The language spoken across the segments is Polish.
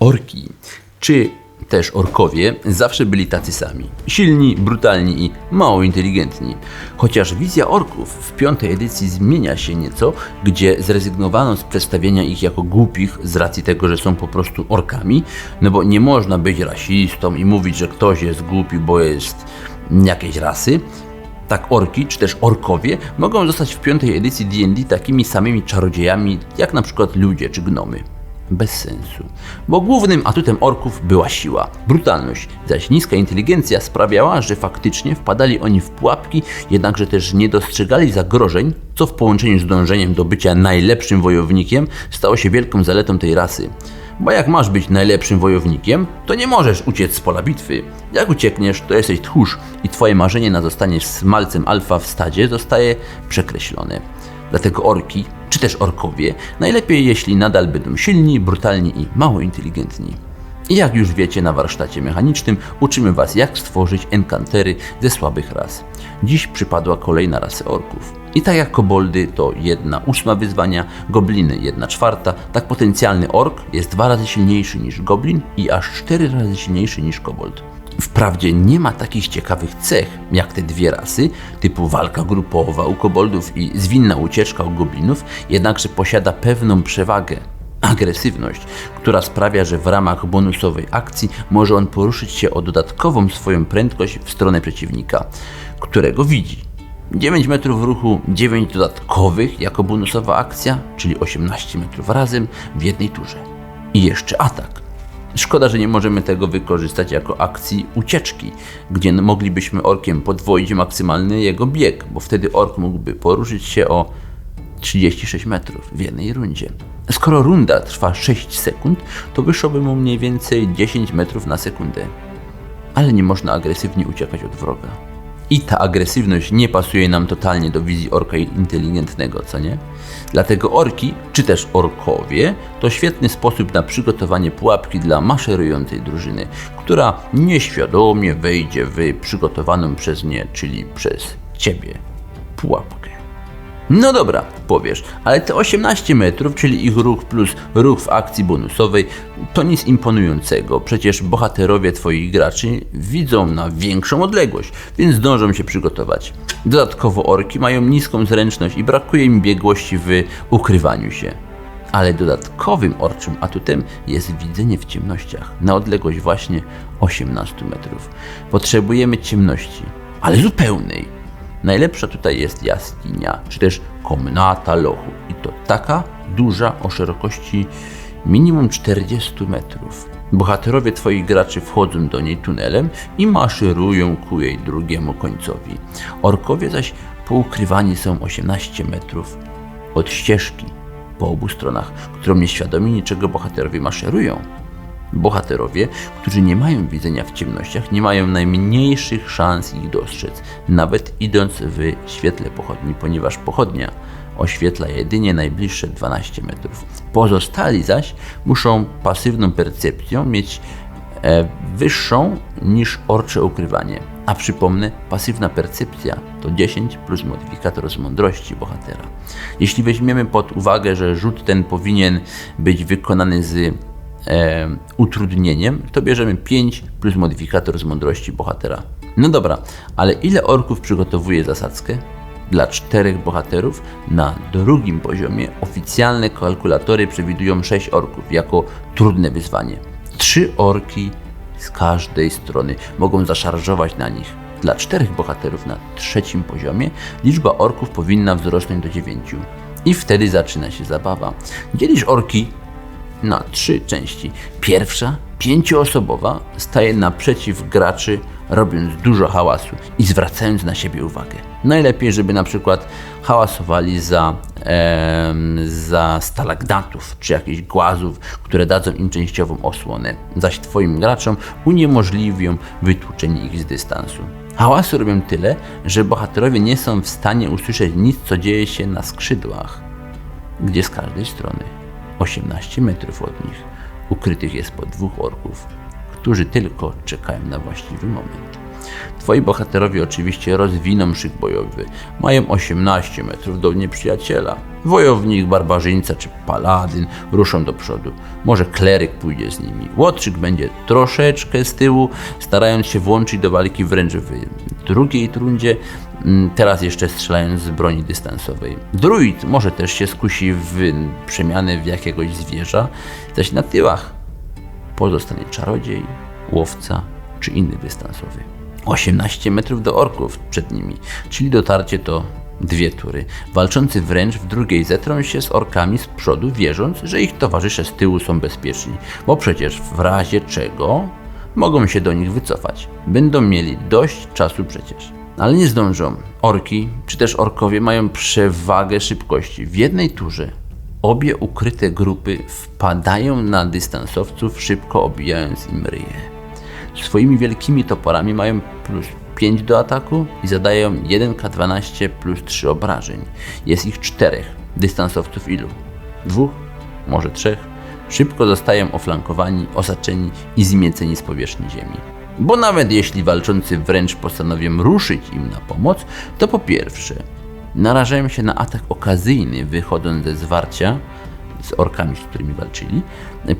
Orki, czy też orkowie, zawsze byli tacy sami. Silni, brutalni i mało inteligentni. Chociaż wizja orków w piątej edycji zmienia się nieco, gdzie zrezygnowano z przedstawienia ich jako głupich z racji tego, że są po prostu orkami, no bo nie można być rasistą i mówić, że ktoś jest głupi, bo jest jakiejś rasy. Tak orki, czy też orkowie mogą zostać w piątej edycji D&D takimi samymi czarodziejami, jak na przykład ludzie czy gnomy. Bez sensu, bo głównym atutem orków była siła, brutalność, zaś niska inteligencja sprawiała, że faktycznie wpadali oni w pułapki, jednakże też nie dostrzegali zagrożeń, co w połączeniu z dążeniem do bycia najlepszym wojownikiem stało się wielką zaletą tej rasy. Bo jak masz być najlepszym wojownikiem, to nie możesz uciec z pola bitwy. Jak uciekniesz, to jesteś tchórz i twoje marzenie na zostanie smalcem alfa w stadzie zostaje przekreślone. Dlatego orki, czy też orkowie, najlepiej jeśli nadal będą silni, brutalni i mało inteligentni. I jak już wiecie, na warsztacie mechanicznym uczymy Was, jak stworzyć enkantery ze słabych ras. Dziś przypadła kolejna rasa orków. I tak jak koboldy to jedna ósma wyzwania, gobliny jedna czwarta, tak potencjalny ork jest dwa razy silniejszy niż goblin i aż cztery razy silniejszy niż kobold. Wprawdzie nie ma takich ciekawych cech jak te dwie rasy, typu walka grupowa u koboldów i zwinna ucieczka u goblinów, jednakże posiada pewną przewagę agresywność, która sprawia, że w ramach bonusowej akcji może on poruszyć się o dodatkową swoją prędkość w stronę przeciwnika, którego widzi. 9 metrów ruchu, 9 dodatkowych jako bonusowa akcja, czyli 18 metrów razem w jednej turze. I jeszcze atak. Szkoda, że nie możemy tego wykorzystać jako akcji ucieczki, gdzie moglibyśmy orkiem podwoić maksymalny jego bieg, bo wtedy ork mógłby poruszyć się o 36 metrów w jednej rundzie. Skoro runda trwa 6 sekund, to wyszłoby mu mniej więcej 10 metrów na sekundę. Ale nie można agresywnie uciekać od wroga. I ta agresywność nie pasuje nam totalnie do wizji orka inteligentnego, co nie? Dlatego orki, czy też orkowie, to świetny sposób na przygotowanie pułapki dla maszerującej drużyny, która nieświadomie wejdzie w przygotowaną przez nie, czyli przez ciebie, pułapkę. No dobra, powiesz, ale te 18 metrów, czyli ich ruch plus ruch w akcji bonusowej, to nic imponującego. Przecież bohaterowie twoich graczy widzą na większą odległość, więc zdążą się przygotować. Dodatkowo orki mają niską zręczność i brakuje im biegłości w ukrywaniu się. Ale dodatkowym orczym atutem jest widzenie w ciemnościach na odległość właśnie 18 metrów. Potrzebujemy ciemności, ale zupełnej. Najlepsza tutaj jest jaskinia, czy też komnata lochu. I to taka duża o szerokości minimum 40 metrów. Bohaterowie twoich graczy wchodzą do niej tunelem i maszerują ku jej drugiemu końcowi. Orkowie zaś poukrywani są 18 metrów od ścieżki po obu stronach, którą nieświadomi niczego bohaterowie maszerują. Bohaterowie, którzy nie mają widzenia w ciemnościach, nie mają najmniejszych szans ich dostrzec, nawet idąc w świetle pochodni, ponieważ pochodnia oświetla jedynie najbliższe 12 metrów. Pozostali zaś muszą pasywną percepcją mieć e, wyższą niż orcze ukrywanie. A przypomnę, pasywna percepcja to 10 plus modyfikator z mądrości bohatera. Jeśli weźmiemy pod uwagę, że rzut ten powinien być wykonany z e, utrudnieniem, to bierzemy 5 plus modyfikator z mądrości bohatera. No dobra, ale ile orków przygotowuje zasadzkę? Dla czterech bohaterów na drugim poziomie oficjalne kalkulatory przewidują 6 orków jako trudne wyzwanie. Trzy orki z każdej strony mogą zaszarżować na nich. Dla czterech bohaterów na trzecim poziomie liczba orków powinna wzrosnąć do 9. I wtedy zaczyna się zabawa. Dzielisz orki na trzy części. Pierwsza, pięcioosobowa, staje naprzeciw graczy, robiąc dużo hałasu i zwracając na siebie uwagę. Najlepiej, żeby na przykład hałasowali za, e, za stalagdatów czy jakichś głazów, które dadzą im częściową osłonę, zaś Twoim graczom uniemożliwią wytłuczenie ich z dystansu. Hałasu robią tyle, że bohaterowie nie są w stanie usłyszeć nic, co dzieje się na skrzydłach, gdzie z każdej strony 18 metrów od nich ukrytych jest po dwóch orków, którzy tylko czekają na właściwy moment. Twoi bohaterowie oczywiście rozwiną szyk bojowy. Mają 18 metrów do nieprzyjaciela. Wojownik, barbarzyńca czy paladyn ruszą do przodu. Może kleryk pójdzie z nimi. Łotrzyk będzie troszeczkę z tyłu, starając się włączyć do walki wręcz w drugiej rundzie, mm, teraz jeszcze strzelając z broni dystansowej. Druid może też się skusi w przemianę w jakiegoś zwierza, zaś na tyłach pozostanie czarodziej, łowca czy inny dystansowy. 18 metrów do orków przed nimi, czyli dotarcie to dwie tury. Walczący wręcz w drugiej zetrą się z orkami z przodu, wierząc, że ich towarzysze z tyłu są bezpieczni, bo przecież w razie czego mogą się do nich wycofać. Będą mieli dość czasu przecież. Ale nie zdążą. Orki, czy też orkowie mają przewagę szybkości. W jednej turze obie ukryte grupy wpadają na dystansowców, szybko obijając im ryje. Swoimi wielkimi toporami mają plus 5 do ataku i zadają 1k12 plus 3 obrażeń. Jest ich czterech. Dystansowców ilu? Dwóch? Może trzech? Szybko zostają oflankowani, osaczeni i zmieceni z powierzchni ziemi. Bo nawet jeśli walczący wręcz postanowią ruszyć im na pomoc, to po pierwsze narażają się na atak okazyjny wychodząc ze zwarcia, z orkami, z którymi walczyli.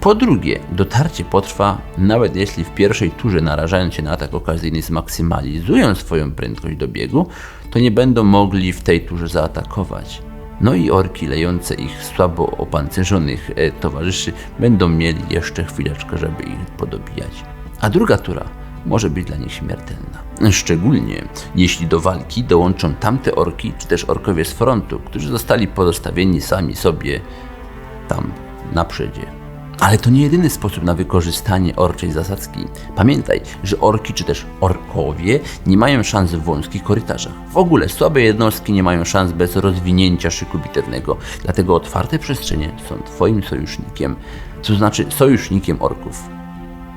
Po drugie, dotarcie potrwa, nawet jeśli w pierwszej turze narażając się na atak okazyjny zmaksymalizują swoją prędkość do biegu, to nie będą mogli w tej turze zaatakować. No i orki lejące ich słabo opancerzonych e, towarzyszy będą mieli jeszcze chwileczkę, żeby ich podobijać. A druga tura może być dla nich śmiertelna. Szczególnie jeśli do walki dołączą tamte orki, czy też orkowie z frontu, którzy zostali pozostawieni sami sobie tam na przodzie. Ale to nie jedyny sposób na wykorzystanie orczej zasadzki. Pamiętaj, że orki czy też orkowie nie mają szans w wąskich korytarzach. W ogóle słabe jednostki nie mają szans bez rozwinięcia szyku bitewnego, dlatego otwarte przestrzenie są Twoim sojusznikiem, co znaczy sojusznikiem orków.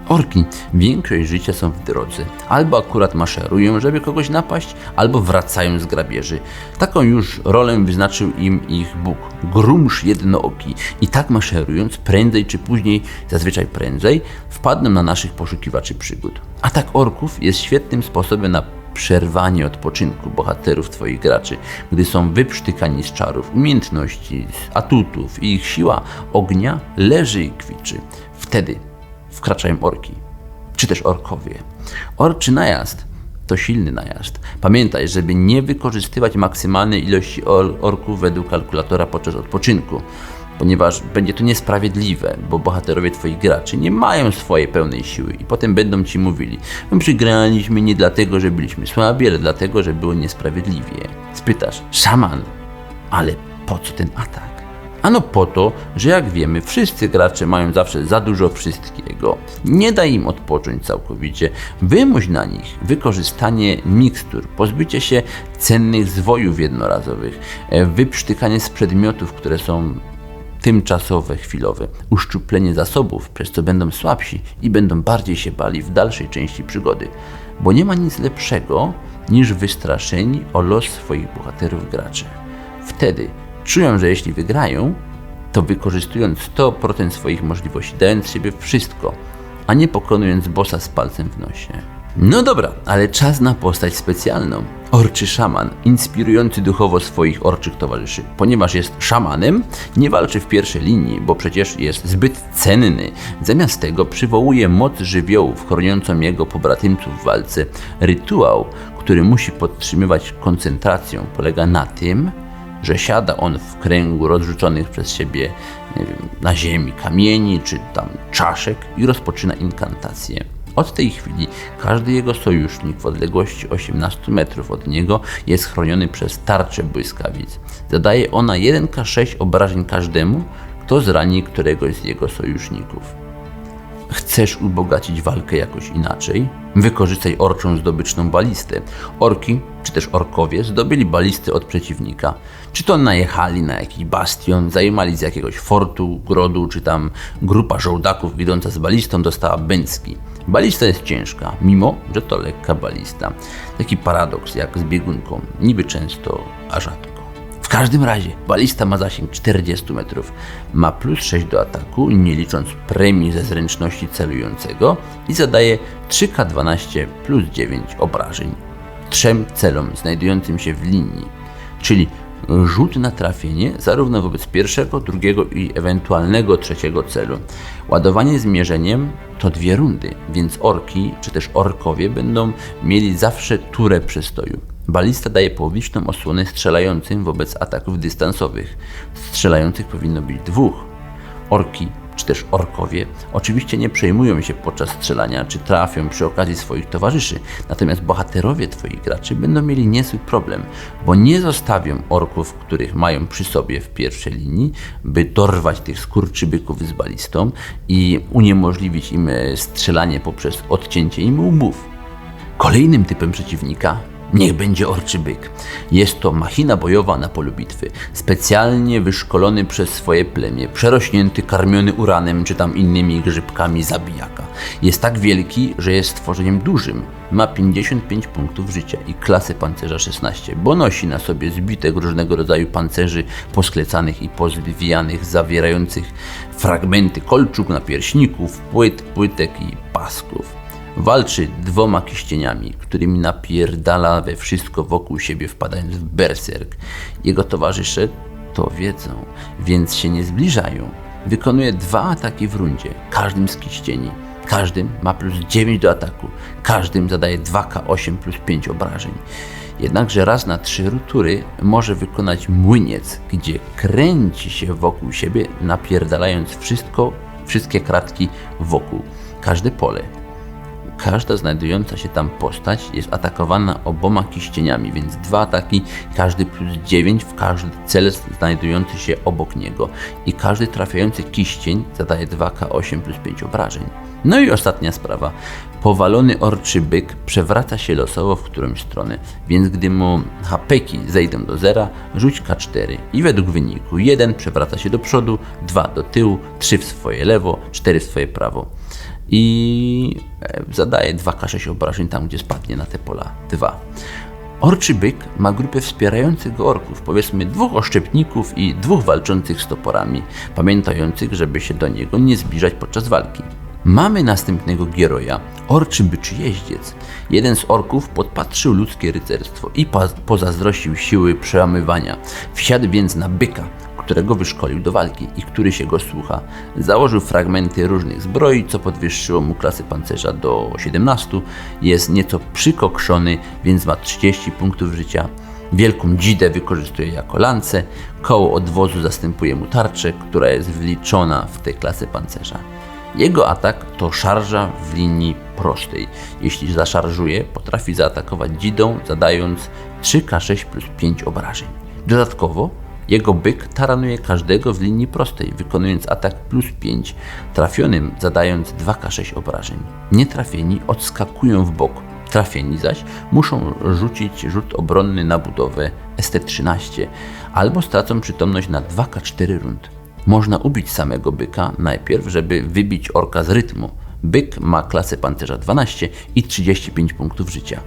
Orki większość życia są w drodze. Albo akurat maszerują, żeby kogoś napaść, albo wracają z grabieży. Taką już rolę wyznaczył im ich Bóg, Grumsz Jednooki. I tak maszerując, prędzej czy później, zazwyczaj prędzej, wpadną na naszych poszukiwaczy przygód. Atak orków jest świetnym sposobem na przerwanie odpoczynku bohaterów Twoich graczy, gdy są wyprztykani z czarów, umiejętności, atutów i ich siła ognia leży i kwiczy. Wtedy wkraczają orki, czy też orkowie. Orczy najazd to silny najazd. Pamiętaj, żeby nie wykorzystywać maksymalnej ilości or orków według kalkulatora podczas odpoczynku, ponieważ będzie to niesprawiedliwe, bo bohaterowie twoich graczy nie mają swojej pełnej siły i potem będą ci mówili, my przegraliśmy nie dlatego, że byliśmy słabi, ale dlatego, że było niesprawiedliwie. Spytasz, szaman, ale po co ten atak? Ano po to, że jak wiemy, wszyscy gracze mają zawsze za dużo wszystkiego. Nie daj im odpocząć całkowicie. Wymuś na nich wykorzystanie mikstur, pozbycie się cennych zwojów jednorazowych, e, wyprztykanie z przedmiotów, które są tymczasowe, chwilowe, uszczuplenie zasobów, przez co będą słabsi i będą bardziej się bali w dalszej części przygody. Bo nie ma nic lepszego niż wystraszeni o los swoich bohaterów graczy. Wtedy Czują, że jeśli wygrają, to wykorzystując 100% swoich możliwości, dając siebie wszystko, a nie pokonując bossa z palcem w nosie. No dobra, ale czas na postać specjalną. Orczy szaman, inspirujący duchowo swoich orczych towarzyszy. Ponieważ jest szamanem, nie walczy w pierwszej linii, bo przecież jest zbyt cenny. Zamiast tego przywołuje moc żywiołów, chroniącą jego pobratymców w walce. Rytuał, który musi podtrzymywać koncentrację, polega na tym, że siada on w kręgu rozrzuconych przez siebie wiem, na ziemi kamieni czy tam czaszek i rozpoczyna inkantację. Od tej chwili każdy jego sojusznik w odległości 18 metrów od niego jest chroniony przez tarczę błyskawic. Zadaje ona 1k6 obrażeń każdemu, kto zrani któregoś z jego sojuszników. Chcesz ubogacić walkę jakoś inaczej? Wykorzystaj orczą zdobyczną balistę. Orki, czy też orkowie, zdobyli balisty od przeciwnika. Czy to najechali na jakiś bastion, zajmali z jakiegoś fortu, grodu, czy tam grupa żołdaków idąca z balistą dostała bęcki. Balista jest ciężka, mimo że to lekka balista. Taki paradoks jak z biegunką, niby często, a rzadko. W każdym razie balista ma zasięg 40 metrów, ma plus 6 do ataku, nie licząc premii ze zręczności celującego i zadaje 3K12 plus 9 obrażeń trzem celom znajdującym się w linii, czyli rzut na trafienie zarówno wobec pierwszego, drugiego i ewentualnego trzeciego celu. Ładowanie z mierzeniem to dwie rundy, więc orki czy też orkowie będą mieli zawsze turę przestoju. Balista daje połowiczną osłonę strzelającym wobec ataków dystansowych. Strzelających powinno być dwóch. Orki czy też orkowie oczywiście nie przejmują się podczas strzelania, czy trafią przy okazji swoich towarzyszy. Natomiast bohaterowie Twoich graczy będą mieli niezły problem, bo nie zostawią orków, których mają przy sobie w pierwszej linii, by dorwać tych skurczybyków z balistą i uniemożliwić im e, strzelanie poprzez odcięcie im łbów. Kolejnym typem przeciwnika Niech będzie orczy byk. Jest to machina bojowa na polu bitwy, specjalnie wyszkolony przez swoje plemię, przerośnięty, karmiony uranem czy tam innymi grzybkami zabijaka. Jest tak wielki, że jest stworzeniem dużym. Ma 55 punktów życia i klasę pancerza 16, bo nosi na sobie zbitek różnego rodzaju pancerzy posklecanych i pozwijanych, zawierających fragmenty kolczuk, napierśników, płyt, płytek i pasków. Walczy dwoma kiścieniami, którymi napierdala we wszystko wokół siebie, wpadając w berserk. Jego towarzysze to wiedzą, więc się nie zbliżają. Wykonuje dwa ataki w rundzie, każdym z kiścieni. Każdym ma plus 9 do ataku, każdym zadaje 2K8 plus 5 obrażeń. Jednakże raz na trzy tury może wykonać młyniec, gdzie kręci się wokół siebie, napierdalając wszystko, wszystkie kratki wokół, każde pole. Każda znajdująca się tam postać jest atakowana oboma kiścieniami, więc dwa ataki, każdy plus 9 w każdy cel znajdujący się obok niego. I każdy trafiający kiścień zadaje 2k8 plus 5 obrażeń. No i ostatnia sprawa. Powalony orczy byk przewraca się losowo w którąś stronę, więc gdy mu hapeki zejdą do zera, rzuć K4 i według wyniku 1 przewraca się do przodu, 2 do tyłu, 3 w swoje lewo, 4 w swoje prawo i e, zadaje 2K6 obrażeń tam, gdzie spadnie na te pola 2. Orczy byk ma grupę wspierających go orków, powiedzmy dwóch oszczepników i dwóch walczących z toporami, pamiętających, żeby się do niego nie zbliżać podczas walki. Mamy następnego Gieroja, orczy byczy jeździec. Jeden z orków podpatrzył ludzkie rycerstwo i pozazdrościł siły przełamywania. Wsiadł więc na byka, którego wyszkolił do walki i który się go słucha. Założył fragmenty różnych zbroi, co podwyższyło mu klasę pancerza do 17. Jest nieco przykokszony, więc ma 30 punktów życia. Wielką dzidę wykorzystuje jako lance, koło odwozu zastępuje mu tarczę, która jest wliczona w tę klasę pancerza. Jego atak to szarża w linii prostej. Jeśli zaszarżuje, potrafi zaatakować dzidą, zadając 3k6 plus 5 obrażeń. Dodatkowo jego byk taranuje każdego w linii prostej, wykonując atak plus 5, trafionym zadając 2k6 obrażeń. Nietrafieni odskakują w bok, trafieni zaś muszą rzucić rzut obronny na budowę ST-13 albo stracą przytomność na 2k4 rund. Można ubić samego byka najpierw, żeby wybić orka z rytmu. Byk ma klasę pancerza 12 i 35 punktów życia.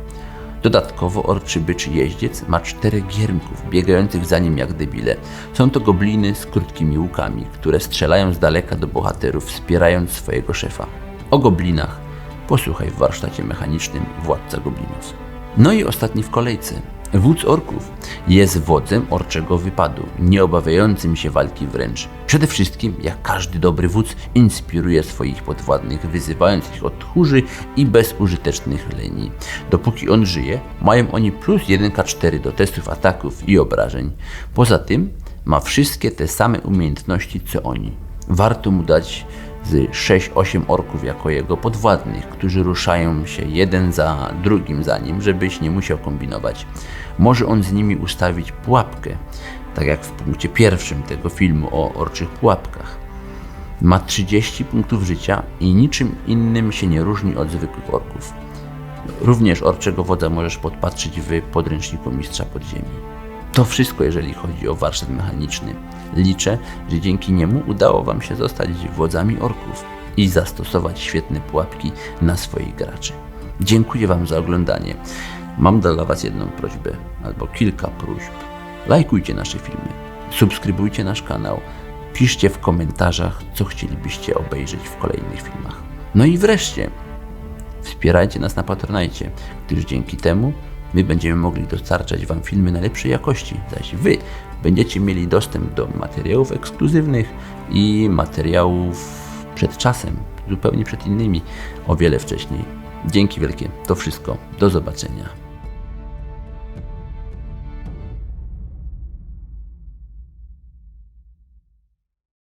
Dodatkowo orczy byczy jeździec ma czterech giermków, biegających za nim jak debile. Są to gobliny z krótkimi łukami, które strzelają z daleka do bohaterów, wspierając swojego szefa. O goblinach posłuchaj w warsztacie mechanicznym Władca Goblinów. No i ostatni w kolejce, Wódz orków jest wodzem orczego wypadu, nie obawiającym się walki wręcz. Przede wszystkim, jak każdy dobry wódz, inspiruje swoich podwładnych, wyzywając ich od tchórzy i bezużytecznych leni. Dopóki on żyje, mają oni plus 1k4 do testów ataków i obrażeń. Poza tym ma wszystkie te same umiejętności co oni. Warto mu dać z 6-8 orków jako jego podwładnych, którzy ruszają się jeden za drugim za nim, żebyś nie musiał kombinować. Może on z nimi ustawić pułapkę, tak jak w punkcie pierwszym tego filmu o orczych pułapkach. Ma 30 punktów życia i niczym innym się nie różni od zwykłych orków. Również orczego wodza możesz podpatrzyć w podręczniku Mistrza Podziemi. To wszystko, jeżeli chodzi o warsztat mechaniczny. Liczę, że dzięki niemu udało Wam się zostać wodzami orków i zastosować świetne pułapki na swoich graczy. Dziękuję Wam za oglądanie. Mam dla Was jedną prośbę, albo kilka próśb. Lajkujcie nasze filmy, subskrybujcie nasz kanał, piszcie w komentarzach, co chcielibyście obejrzeć w kolejnych filmach. No i wreszcie, wspierajcie nas na Patronajcie, gdyż dzięki temu my będziemy mogli dostarczać Wam filmy najlepszej jakości, zaś Wy będziecie mieli dostęp do materiałów ekskluzywnych i materiałów przed czasem, zupełnie przed innymi, o wiele wcześniej. Dzięki wielkie, to wszystko, do zobaczenia.